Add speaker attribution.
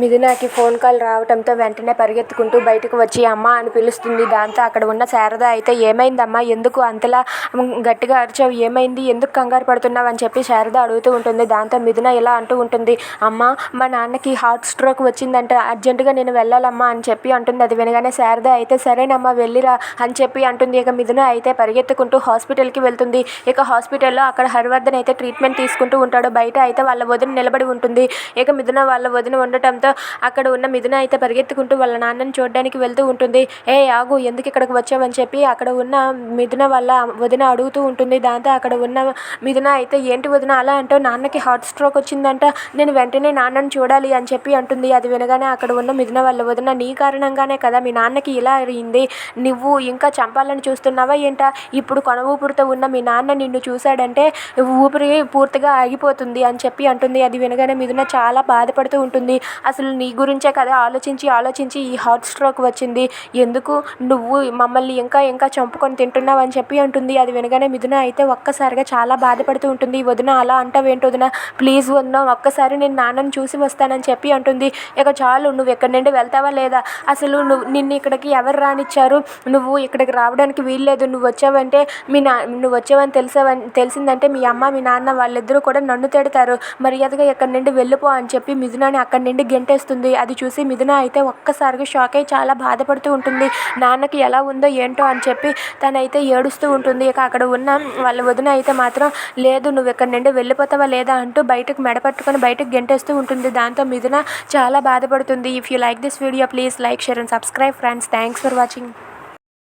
Speaker 1: మిథునకి phone call రావటంతో వెంటనే పరిగెత్తుకుంటూ బయటకు వచ్చి అమ్మా అని పిలుస్తుంది. దాంతో అక్కడ ఉన్న శారద అయితే ఏమైందమ్మా? ఎందుకు అంతలా గట్టిగా అరిచావు? ఏమైంది? ఎందుకు కంగారు పడుతున్నావు? అని చెప్పి శారద అడుగుతూ ఉంటుంది. దాంతో మిథున ఇలా అంటూ ఉంటుంది. అమ్మా మా నాన్నకి హార్ట్ స్ట్రోక్ వచ్చిందంట అర్జెంటుగా నేను వెళ్ళాలమ్మా అని చెప్పి అంటుంది. అది వినగానే శారద అయితే సరేనమ్మా వెళ్ళిరా అని చెప్పి అంటుంది. ఇక మిథున అయితే పరిగెత్తుకుంటూ హాస్పిటల్కి వెళ్తుంది. ఇక హాస్పిటల్లో అక్కడ హరివర్ధన్ అయితే ట్రీట్మెంట్ తీసుకుంటూ ఉంటాడు. బయట అయితే వాళ్ళ వదిన నిలబడి ఉంటుంది. ఇక మిథున వాళ్ళ వదిన ఉండటంతో అక్కడ ఉన్న మిథున అయితే పరిగెత్తుకుంటూ వాళ్ళ నాన్నని చూడడానికి వెళ్తూ ఉంటుంది. ఏ ఆగు ఎందుకు ఇక్కడికి వచ్చావని చెప్పి అక్కడ ఉన్న మిథున వాళ్ళ వదిన అడుగుతూ ఉంటుంది. దాంతో అక్కడ ఉన్న మిథున అయితే ఏంటి వదిన అలా అంటూ నాన్నకి హార్ట్ స్ట్రోక్ వచ్చిందంట నేను వెంటనే నాన్నని చూడాలి అని చెప్పి అంటుంది. అది వినగానే అక్కడ ఉన్న మిథున వాళ్ళ వదిన నీ కారణంగానే కదా మీ నాన్నకి ఇలా అయింది. నువ్వు ఇంకా చంపాలని చూస్తున్నావా ఏంటా? ఇప్పుడు కొన ఊపిరితో ఉన్న మీ నాన్న నిన్ను చూశాడంటే ఊపిరి పూర్తిగా ఆగిపోతుంది అని చెప్పి అంటుంది. అది వినగానే మిథున చాలా బాధపడుతూ ఉంటుంది. అసలు అసలు నీ గురించే కదా ఆలోచించి ఆలోచించి ఈ హార్ట్ స్ట్రోక్ వచ్చింది. ఎందుకు నువ్వు మమ్మల్ని ఇంకా ఇంకా చంపుకొని తింటున్నావు అని చెప్పి అంటుంది. అది వినగానే మిథున అయితే ఒక్కసారిగా చాలా బాధపడుతూ ఉంటుంది. వదిన అలా అంటావేంటి వదిన? ప్లీజ్ వదిన ఒక్కసారి నేను నాన్నని చూసి వస్తానని చెప్పి అంటుంది. ఇక చాలు నువ్వు ఎక్కడి నుండి వెళ్తావా లేదా? అసలు నువ్వు నిన్ను ఇక్కడికి ఎవరు రానిచ్చారు? నువ్వు ఇక్కడికి రావడానికి వీల్లేదు. నువ్వు వచ్చావంటే మీ నా నువ్వు వచ్చావని తెలిసావని తెలిసిందంటే మీ అమ్మ మీ నాన్న వాళ్ళిద్దరూ కూడా నన్ను తిడతారు. మర్యాదగా ఎక్కడి నుండి వెళ్ళిపో అని చెప్పి మిథునని అక్కడి నుండి గెంటేస్తుంది. అది చూసి మిథున అయితే ఒక్కసారిగా షాక్ అయ్యి చాలా బాధపడుతూ ఉంటుంది. నాన్నకి ఎలా ఉందో ఏంటో అని చెప్పి తనైతే ఏడుస్తూ ఉంటుంది. ఇక అక్కడ ఉన్న వాళ్ళ వదిన అయితే మాత్రం లేదు నువ్వు ఇక్కడ నుండి వెళ్ళిపోతావా లేదా అంటూ బయటకు మెడపట్టుకొని బయటకు గెంటేస్తూ ఉంటుంది. దాంతో మిథున చాలా బాధపడుతుంది. If you like this video please like share and subscribe friends thanks for watching